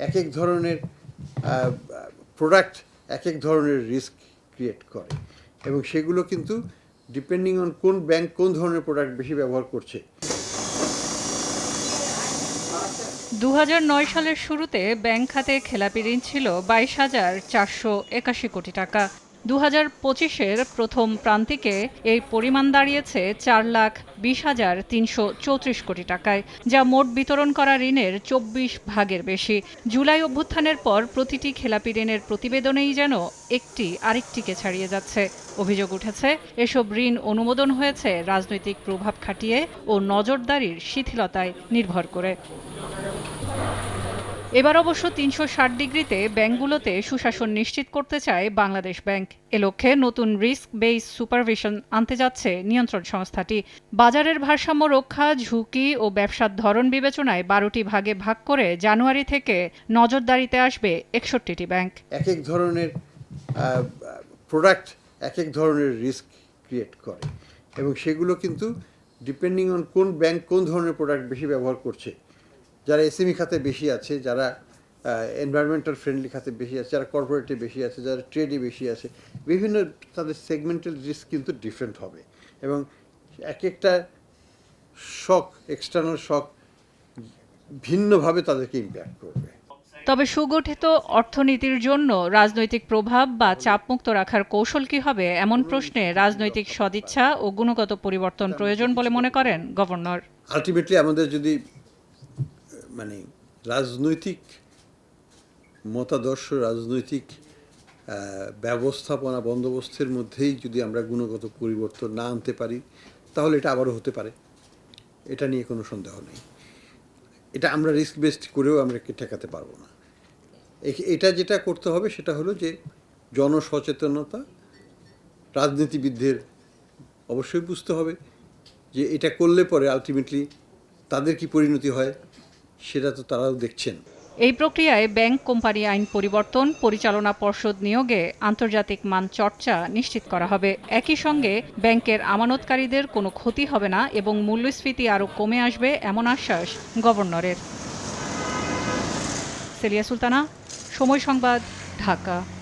এক এক ধরনের প্রোডাক্ট এক এক ধরনের রিস্ক ক্রিয়েট করে। এবং সেগুলো কিন্তু ডিপেন্ডিং অন কোন ব্যাংক কোন ধরনের প্রোডাক্ট বেশি ব্যবহার করছে। দু হাজার নয় সালের শুরুতে ব্যাংক খাতে খেলাপি ঋণ ছিল বাইশ হাজার চারশো একাশি কোটি টাকা। দু হাজার পঁচিশের প্রথম প্রান্তিকে এই পরিমাণ দাঁড়িয়েছে চার লাখ বিশ হাজার তিনশো চৌত্রিশ কোটি টাকায়, যা মোট বিতরণ করা ঋণের চব্বিশ ভাগের বেশি। জুলাই অভ্যুত্থানের পর প্রতিটি খেলাপি ঋণের প্রতিবেদনেই যেন একটি আরেকটিকে ছাড়িয়ে যাচ্ছে। অভিযোগ উঠেছে, এসব ঋণ অনুমোদন হয়েছে রাজনৈতিক প্রভাব খাটিয়ে ও নজরদারির শিথিলতায় নির্ভর করে। এবার অবশ্য তিনশো ষাট ডিগ্রিতে ব্যাংকগুলোতে সুশাসন নিশ্চিত করতে চায় বাংলাদেশ ব্যাংক। এ লক্ষ্যে নতুন রিস্ক বেস সুপারভিশন আনতে যাচ্ছে নিয়ন্ত্রণ সংস্থাটি। বাজারের ভারসাম্য রক্ষা, ঝুঁকি ও ব্যবসার ধরন বিবেচনায় বারোটি ভাগে ভাগ করে জানুয়ারি থেকে নজরদারিতে আসবে একষট্টিটি ব্যাংক। এক এক ধরনের প্রোডাক্ট এক এক ধরনের রিস্ক ক্রিয়েট করে। এবং সেগুলো কিন্তু ডিপেন্ডিং অন কোন ব্যাংক কোন ধরনের প্রোডাক্ট বেশি ব্যবহার করছে যারা এসএমই খাতে বেশি আছে যারা এনভায়রনমেন্টাল ফ্রেন্ডলি খাতে বেশি আছে যারা কর্পোরেটে বেশি আছে যারা ট্রেডে বেশি আছে বিভিন্ন তাদের সেগমেন্টাল রিস্ক কিন্তু ডিফারেন্ট হবে। এবং এক একটা শক এক্সটার্নাল শক ভিন্নভাবে তাদেরকে ইম্প্যাক্ট করবে। তবে সুগঠিত অর্থনীতির জন্য রাজনৈতিক প্রভাব বা চাপমুক্ত রাখার কৌশল কি হবে এমন প্রশ্নে রাজনৈতিক সদিচ্ছা ও গুণগত পরিবর্তন প্রয়োজন বলে মনে করেন গভর্নর। আলটিমেটলি আমাদের যদি মানে রাজনৈতিক মতাদর্শ, রাজনৈতিক ব্যবস্থাপনা বন্দোবস্তের মধ্যেই যদি আমরা গুণগত পরিবর্তন না আনতে পারি, তাহলে এটা আবারও হতে পারে। এটা নিয়ে কোনো সন্দেহ নেই। এটা আমরা রিস্ক বেসড করেও আমরা ঠেকাতে পারব না। এটা যেটা করতে হবে সেটা হলো যে জনসচেতনতা, রাজনীতিবিদদের অবশ্যই বুঝতে হবে যে এটা করলে পরে আলটিমেটলি তাদের কি পরিণতি হয় সেটা তো তারাও দেখছেন। এই প্রক্রিয়ায় ব্যাংক কোম্পানি আইন পরিবর্তন, পরিচালনা পর্ষদ নিয়োগে আন্তর্জাতিক মান চর্চা নিশ্চিত করা হবে। একই সঙ্গে ব্যাংকের আমানতকারীদের কোনো ক্ষতি হবে না এবং মূল্যস্ফীতি আরও কমে আসবে এমন আশ্বাস গভর্নরের। সেলিয়া সুলতানা, সময় সংবাদ, ঢাকা।